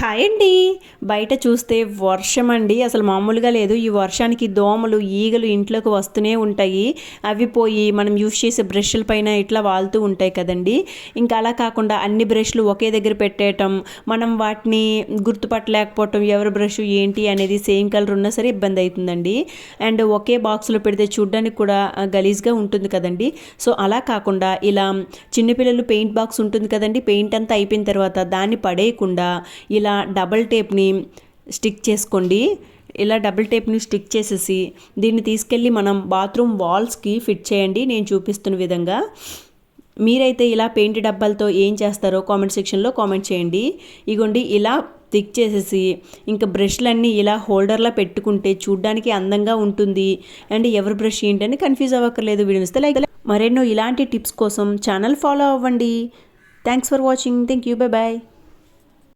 Hi అండి. బయట చూస్తే వర్షం అండి. అసలు మామూలుగా లేదు. ఈ వర్షానికి దోమలు ఈగలు ఇంట్లోకి వస్తూనే ఉంటాయి. అవి పోయి మనం యూస్ చేసే బ్రష్ల పైన ఇట్లా వాళ్తూ ఉంటాయి కదండి. ఇంకా అలా కాకుండా అన్ని బ్రష్లు ఒకే దగ్గర పెట్టేయటం మనం వాటిని గుర్తుపట్టలేకపోవటం ఎవరి బ్రష్ ఏంటి అనేది సేమ్ కలర్ ఉన్నా సరే ఇబ్బంది అవుతుందండి అండ్ ఒకే బాక్స్లో పెడితే చూడడానికి కూడా గలీజ్గా ఉంటుంది కదండి. సో అలా కాకుండా ఇలా చిన్నపిల్లలు పెయింట్ బాక్స్ ఉంటుంది కదండి. పెయింట్ అంతా అయిపోయిన తర్వాత దాన్ని పడేయకుండా ఇలా ఇలా డబల్ టేప్ని స్టిక్ చేసుకోండి. ఇలా డబుల్ టేప్ని స్టిక్ చేసేసి దీన్ని తీసుకెళ్ళి మనం బాత్రూమ్ వాల్స్కి ఫిట్ చేయండి. నేను చూపిస్తున్న విధంగా. మీరైతే ఇలా పెయింట్ డబ్బాలతో ఏం చేస్తారో కామెంట్ సెక్షన్లో కామెంట్ చేయండి. ఇగోండి ఇలా థిక్ చేసేసి ఇంకా బ్రష్లన్నీ ఇలా హోల్డర్లో పెట్టుకుంటే చూడ్డానికి అందంగా ఉంటుంది. అండ్ ఎవరి బ్రష్ ఏంటని కన్ఫ్యూజ్ అవ్వక్కర్లేదు. వీడియోస్తే లైక్ మరెన్నో ఇలాంటి టిప్స్ కోసం ఛానల్ ఫాలో అవ్వండి. Thanks for watching. Thank you bye bye